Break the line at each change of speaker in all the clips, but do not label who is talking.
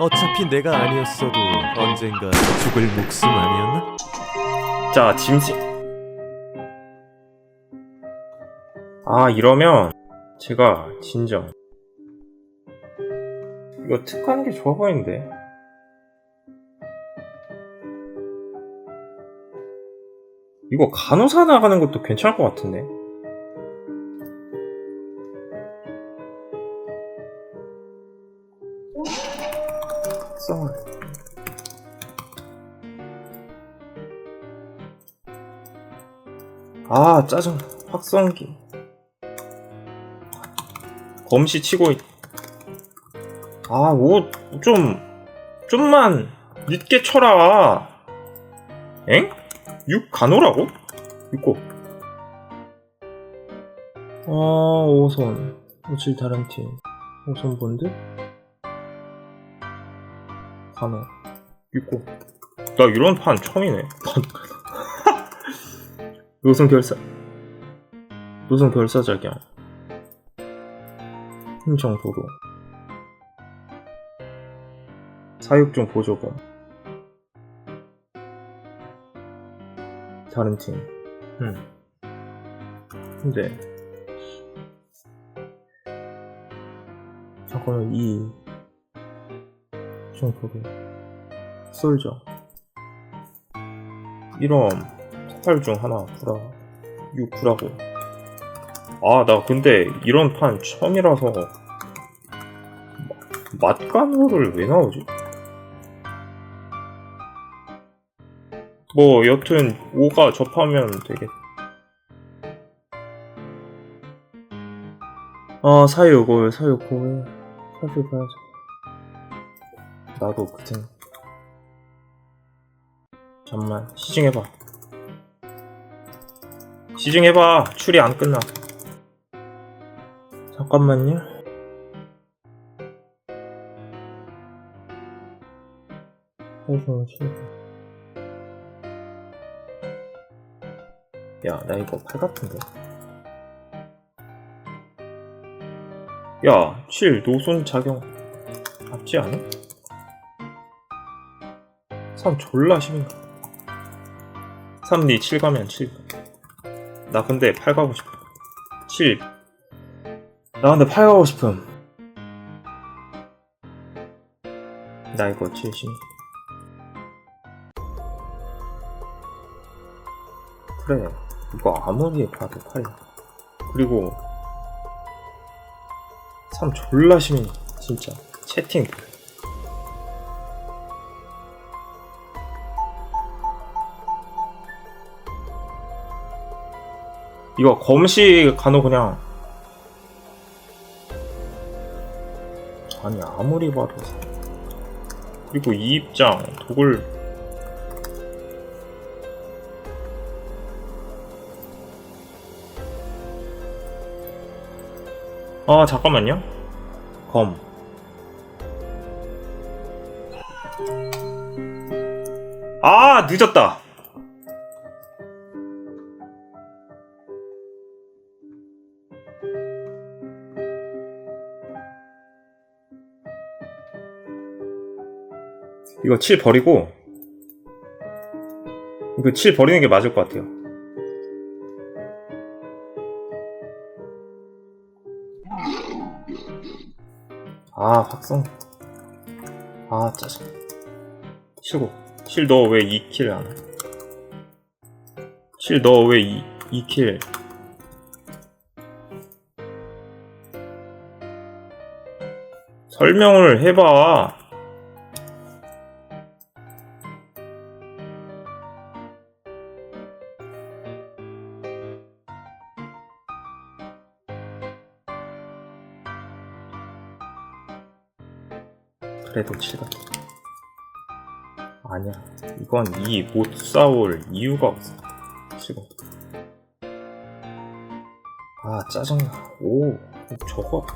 어차피 내가 아니었어도 언젠가 죽을 목숨 아니었나?
자, 짐승. 아, 이러면 제가 진정. 이거 특하는 게 좋아 보이는데. 이거 간호사 나가는 것도 괜찮을 것 같은데. 아 짜증. 확성기. 검시 치고 있... 아옷좀 좀만 늦게 쳐라. 엥? 6 간호라고? 6고. 아 5선 57 다른 팀. 5선 본드? 간호. 6고. 나 이런 판 처음이네 노선 결사 노선 결사 작용. 흥정 도로. 사육종 보조금. 다른 팀. 음. 근데 잠깐만 이 정도로 솔져 이런 폭발 중 하나 구라 6 구라고. 아 나 근데 이런 판 처음이라서 마- 맛간호를 왜 나오지? 뭐 여튼 5가 접하면 되겠. 아 사육골 사육골 사육 가야지 나도 그땐 잠만 시중해봐 시중해봐. 출이 안 끝나. 잠깐만요. 야나 이거 팔 같은데? 야, 7 노손 작용. 맞지 않아? 3 졸라 심인가 3, 2, 7 가면 7. 나 근데 8 가고 싶어. 7. 나 근데 8 가고 싶음. 나 이거 70. 그래. 이거 아무리 봐도 8이야. 그리고 3 졸라 심해. 진짜. 채팅. 이거 검시 간호 그냥. 아니 아무리 봐도. 그리고 이 입장 독을. 아 잠깐만요. 검. 아, 늦었다. 이거 7 버리고 이거 7 버리는 게 맞을 것 같아요. 아 확성. 아 짜증. 7고. 7 너 왜 2킬 안 해? 7 너 왜 2, 2킬 설명을 해봐 그래도 7 같아 아니야 이건 이 못 싸울 이유가 없어 지금 아 짜증나 오 저거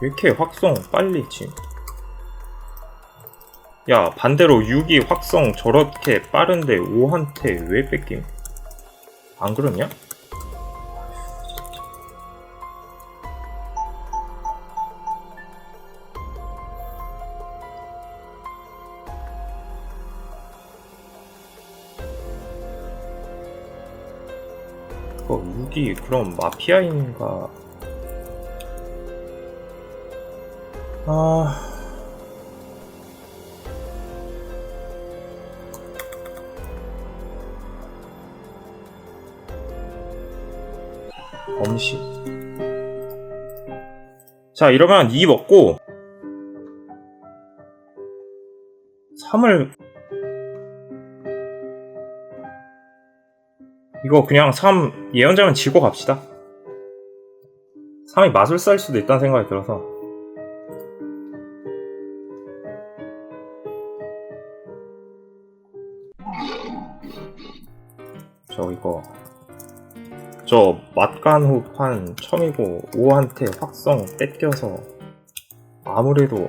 왜 이렇게 확성 빨리 지? 야 반대로 6이 확성 저렇게 빠른데 5한테 왜 뺏김? 안 그러냐? 6이 그럼 마피아인가? 아. 엄시. 자, 이러면 2 먹고 3을 이거 그냥 3 예언자면 지고 갑시다. 3이 마술사일 수도 있다는 생각이 들어서 저 이거 저 맛간후 판 처음이고 5한테 확성 뺏겨서 아무래도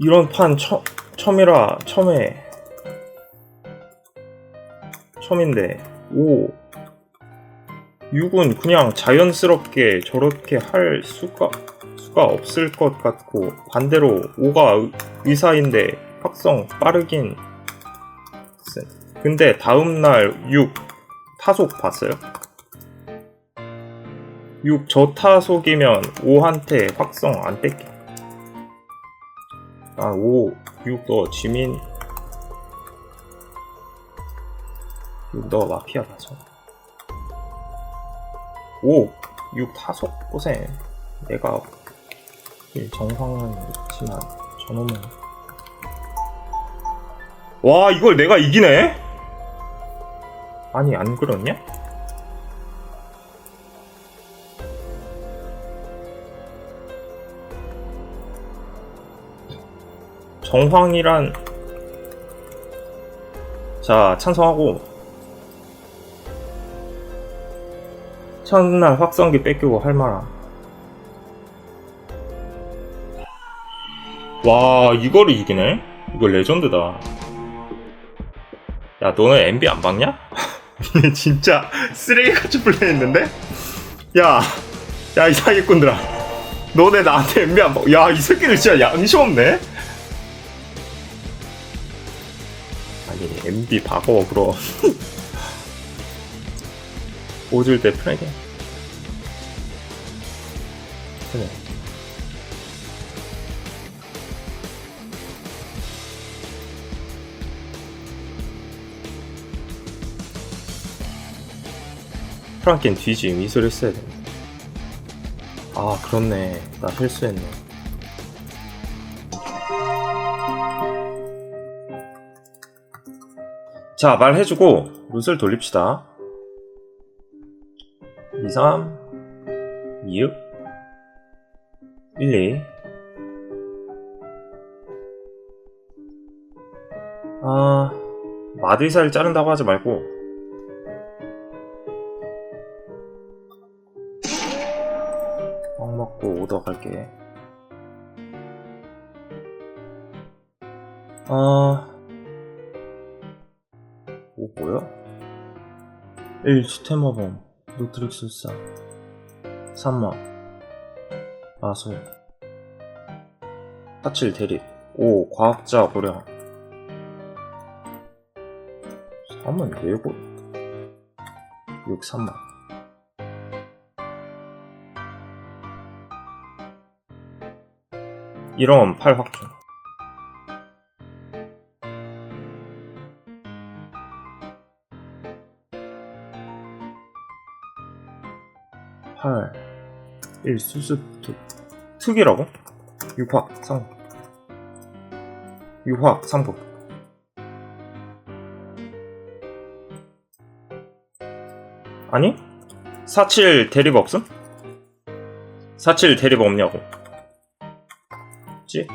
이런 판 처, 처음이라 처음에 처음인데 5 6은 그냥 자연스럽게 저렇게 할 수가 수가 없을 것 같고 반대로 5가 의사인데 확성 빠르긴 쎄. 근데 다음날 6 타속 봤어요? 6 저타속이면 5한테 확성 안 뺏겨 아, 5, 6, 너 지민. 6, 너 마피아 맞아. 5, 6 타속 고생. 내가 일 정상은 있지만 저놈은. 와, 이걸 내가 이기네? 아니, 안 그렇냐? 정황이란 자 찬성하고 첫날 확성기 뺏기고 할 만한 와 이거를 이기네? 이거 레전드다 야 너는 MB 안 박냐? 얘 진짜 쓰레기같이 플레이했는데? 야, 야 이 사기꾼들아 너네 나한테 MB 안 박... 야 이 새끼들 진짜 양심 없네? 아니 MD 박어 그럼 오질 때 편하게. 그래. 프랑켄 뒤지 미술 했어야 되는데 아 그렇네. 나 실수했네. 자, 말해주고, 룻을 돌립시다. 2, 3, 2, 6, 1, 2. 아, 마드이사를 자른다고 하지 말고, 꽉 먹고 오더 갈게. 아, 오 뭐야? 1. 스테머범 노트릭술사 3마. 마술 47 대립. 5. 과학자 고령. 3은 예고 6. 3마. 이런 8 확정 팔1 수습 특 특이라고? 육화 상 육화 상급 아니? 47 대립 없음? 47 대립 없냐고 지?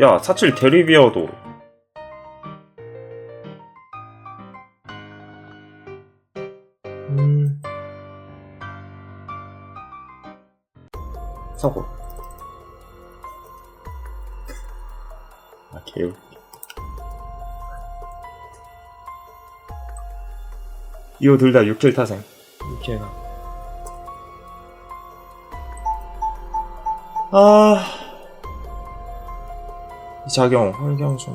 야, 47 대립이어도 이거 둘 다 6킬 타생. 육킬가. 아. 이 작용, 환경 좀.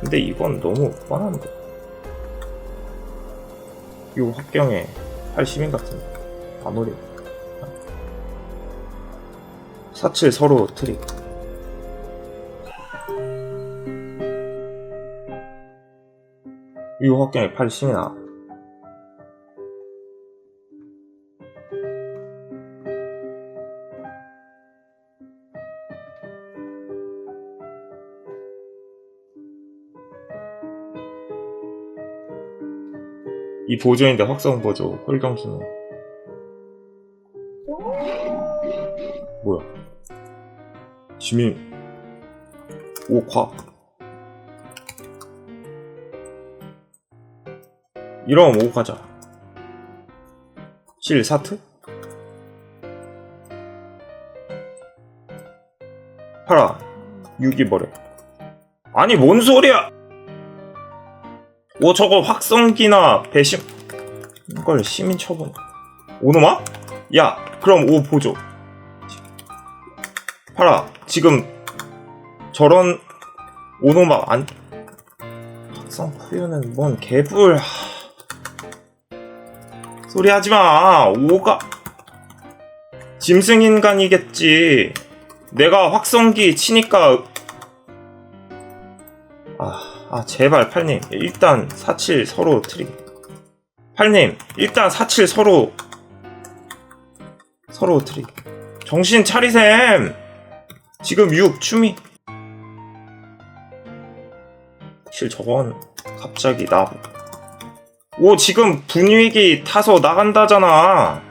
근데 이건 너무 뻔한데. 이거 합경에 80인 같은데. 안 어려. 리. 47 서로 트릭. 이 확경에 8 시민아. 이 보조인데 확성 보조 홀경수는 뭐야 지민 오과. 이러면 오 가자. 7 사트? 팔아. 6이 버려 아니 뭔 소리야! 오 저거 확성기나 배심. 이걸 시민 처분. 오노마? 야 그럼 오 보조. 팔아 지금 저런 오노마 안 확성 후유는 뭔 개불 하... 소리 하지 마. 오가 짐승 인간이겠지. 내가 확성기 치니까 아, 아 제발 팔님. 일단 47 서로 트리. 팔님 일단 47 서로 서로 트리. 정신 차리셈 지금 6 추미 실 저건 갑자기 나오 지금 분위기 타서 나간다잖아.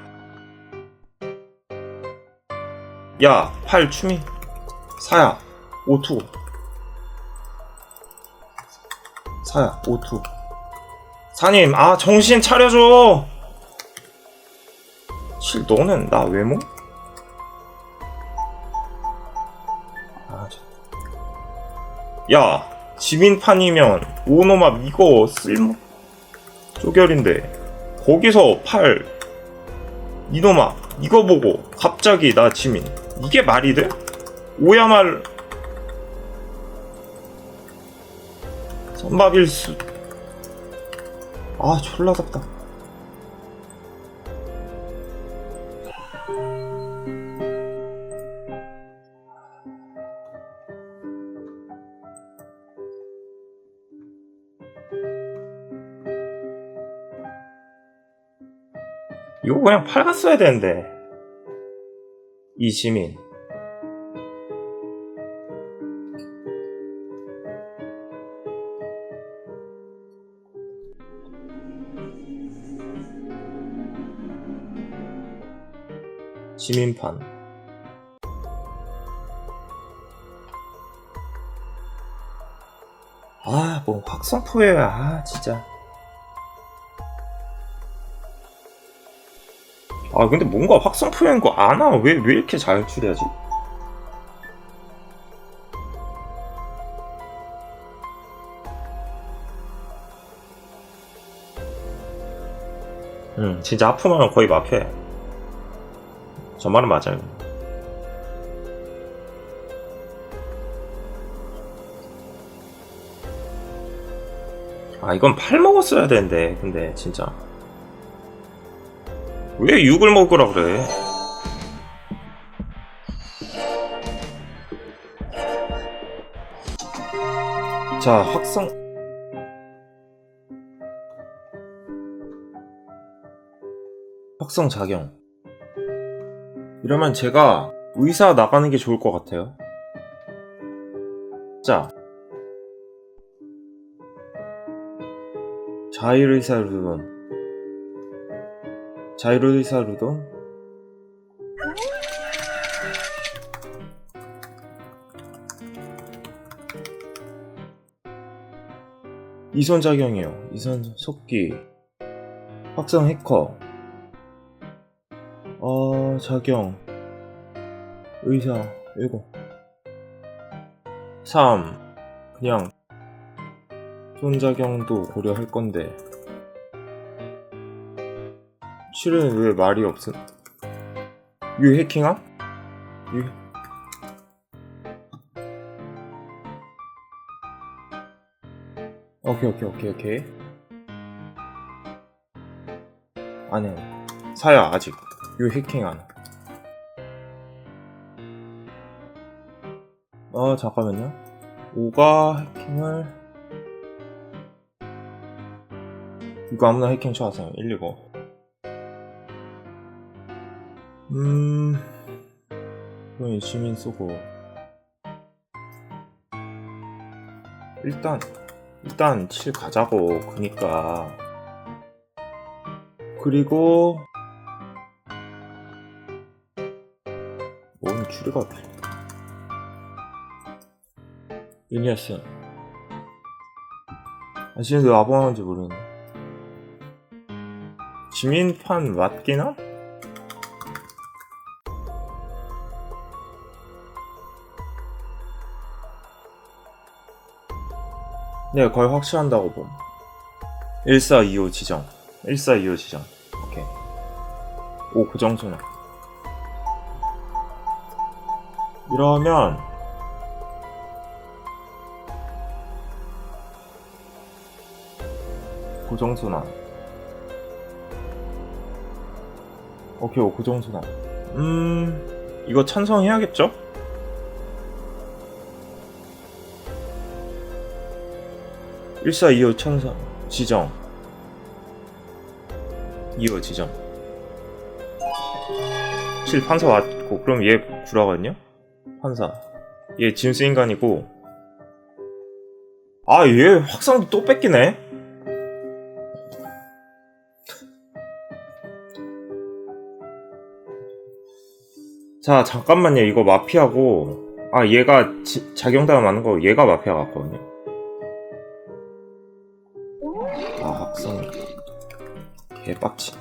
야8 추미 사야 오투. 사야 오투. 사님 아 정신 차려줘. 실 너는 나 외모? 야 지민판이면 오노마 이거 쓸모 쪼결인데 거기서 팔. 이노마 이거 보고 갑자기 나 지민. 이게 말이 돼? 오야말. 선밥일수 아 졸라 답다 이거 그냥 팔갔어야 되는데. 이지민. 지민판. 아 뭐 확성포예요 아 진짜 아 근데 뭔가 확성포인 거 아나 왜 왜 이렇게 잘 추리하지? 응 진짜 아프면 거의 마피아야 저 말은 맞아요. 아, 이건 팔 먹었어야 되는데, 근데, 진짜. 왜 6을 먹으라 그래? 자, 확성. 확성 작용. 이러면 제가 의사 나가는 게 좋을 것 같아요. 자. 자율의사 루돈. 루돈. 이선 작용이요. 이선 속기. 확성 해커. 어, 작용. 의사, 이거. 3. 그냥, 손작용도 고려할 건데. 7은 왜 말이 없음? 유 해킹함? 유. 오케이 오케이 오케이 오케이 아니 아니 사야 아직 요 해킹 안 어, 잠깐만요. 5가 해킹을 이거 아무나 해킹 쳐왔어요. 119. 음, 그럼 시민 쏘고 일단 일단 7 가자고. 그니까 그리고 뭔 추리가 필요 유니어스 아 지금 왜 와보는지 모르겠네 지민판 함? 네 거의 확실한다고 봄. 1425 지정. 1425 지정. 오케이. 오그 정도나 이러면 고정순환 오케이 오 고정순환 음 이거 찬성해야겠죠? (1425) 찬성 지정. 2호 지정. 7 판사 왔고 그럼 얘 구라거든요? 판사. 얘 짐스 인간이고. 아 얘 확성기 또 뺏기네? 자 잠깐만요. 이거 마피아고. 아 얘가 지- 작용당한 맞는 거 얘가 마피아 같거든요 개빡치.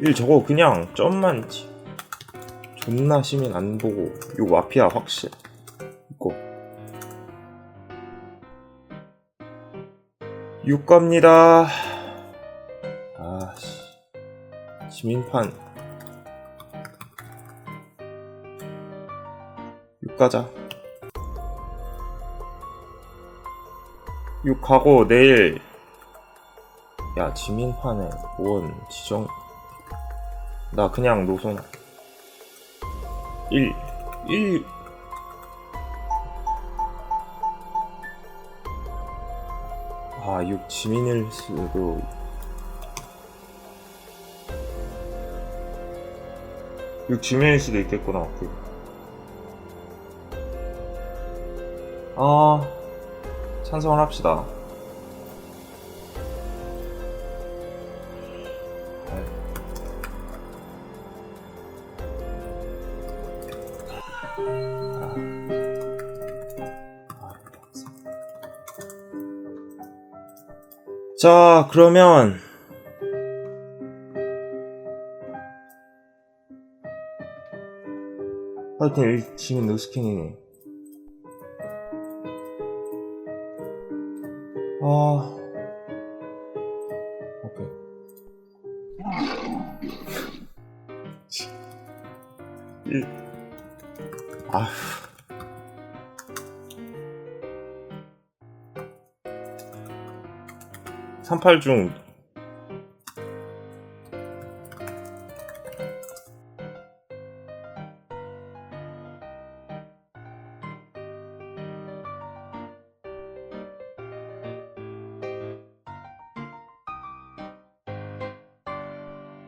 일 저거 그냥 점만 치. 존나 시민 안 보고 요 마피아 확실. 이거. 6 갑니다. 아씨. 시민판. 6 가자. 6 가고 내일 야 지민판에 원 지정 나 그냥 노선 1 1 아, 6 지민일 수도 육 지민일 수도 있겠구나. 오케이. 아, 찬성을 합시다. 자, 그러면 하여튼 일- 지민 노스킨이네. 아, 오케이. 일, 아휴. 삼팔 중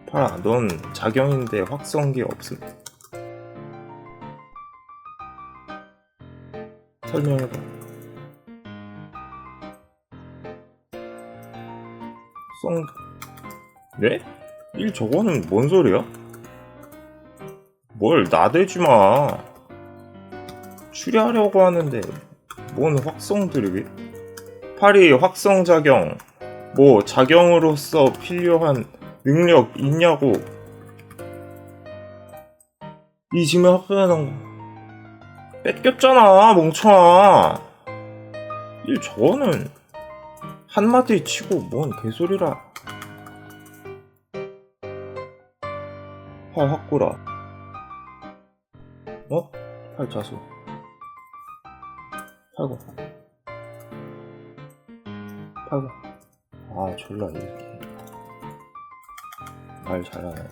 파라, 넌 작용인데 확성기 없음. 설명해봐. 네? 1 저거는 뭔 소리야? 뭘 나대지 마. 추리하려고 하는데, 뭔 확성들이? 팔이 확성 작용, 뭐, 작용으로서 필요한 능력 있냐고. 이 지금 학교에는 뺏겼잖아, 멍청아. 일 저거는 한마디 치고 뭔 개소리라. 팔 확고라. 어? 팔 자수. 팔고. 아이고. 아, 졸라, 이렇게. 말 잘하네.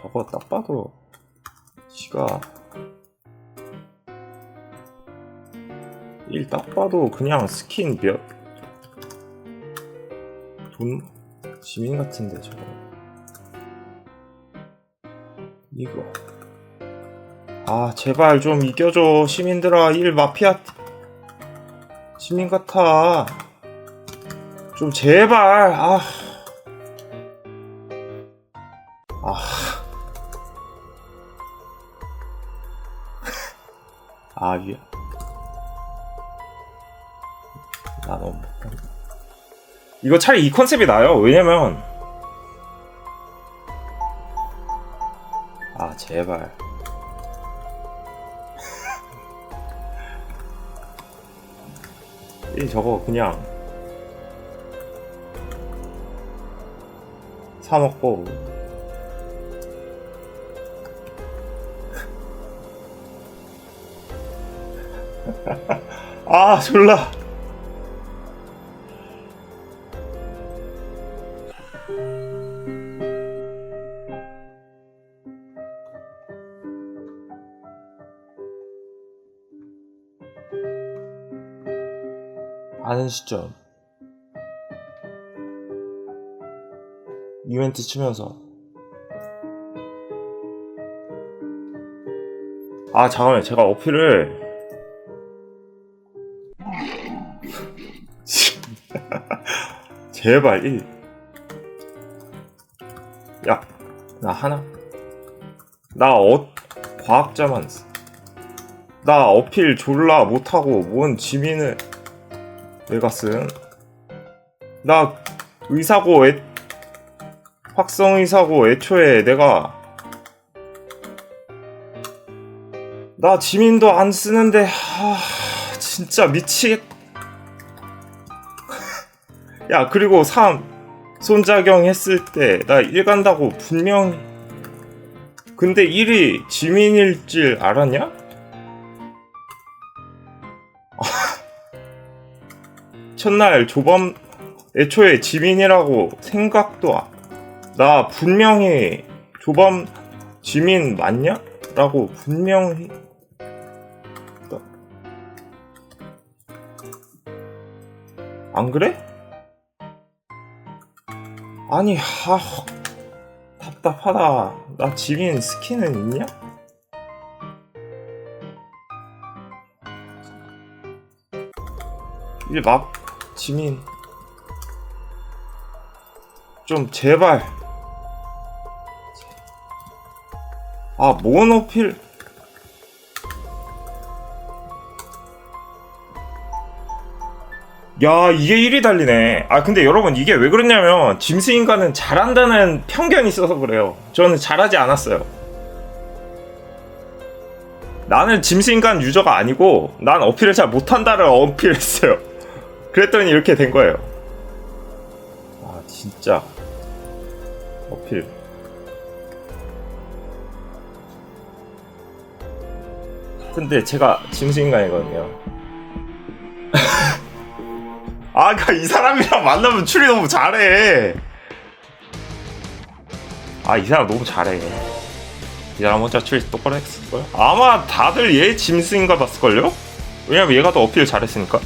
저거 딱 봐도, 지가, 일 딱 봐도 그냥 스킨 몇, 돈, 지민 같은데, 저거. 이거. 아, 제발 좀 이겨줘. 시민들아, 일 마피아. 시민 같아. 좀 제발. 아. 아. 아, 위. 나 너무. 이거 차라리 이 컨셉이 나요. 왜냐면 이 저거 그냥 사 먹고 아 졸라 시점. 이벤트 치면서. 아 잠깐만 제가 어필을. 제발 이. 야, 나 하나? 나 어, 과학자만. 나 어필 졸라 못하고 뭔 지민을 쓴? 나 의사고 애, 확성 의사고 애초에 내가 나 지민도 안 쓰는데 하, 진짜 미치겠 야 그리고 3 손작용 했을 때 나 1 간다고 분명히 근데 1이 지민일 줄 알았냐? 첫날 조범 애초에 지민이라고 생각도 안- 나 분명히 조범 지민 맞냐? 라고 분명히 나- 안 그래? 아니 하 답답하다 나 지민 스킨은 있냐? 일막 지민. 좀 제발. 아 모노필. 야 이게 1위 달리네. 아 근데 여러분 이게 왜 그러냐면 짐스 인간은 잘한다는 편견이 있어서 그래요. 저는 잘하지 않았어요. 나는 짐스 인간 유저가 아니고 난 어필을 잘 못한다를 어필했어요 그랬더니 이렇게 된 거예요. 아 진짜. 어필. 근데 제가 짐스 인간이거든요. 아까 이 사람이랑 만나면 추리 너무 잘해. 아 이 사람 너무 잘해. 이 사람 혼자 추리 똑바로 했을걸? 아마 다들 얘 짐스인가 봤을걸요? 왜냐면 얘가 더 어필 잘했으니까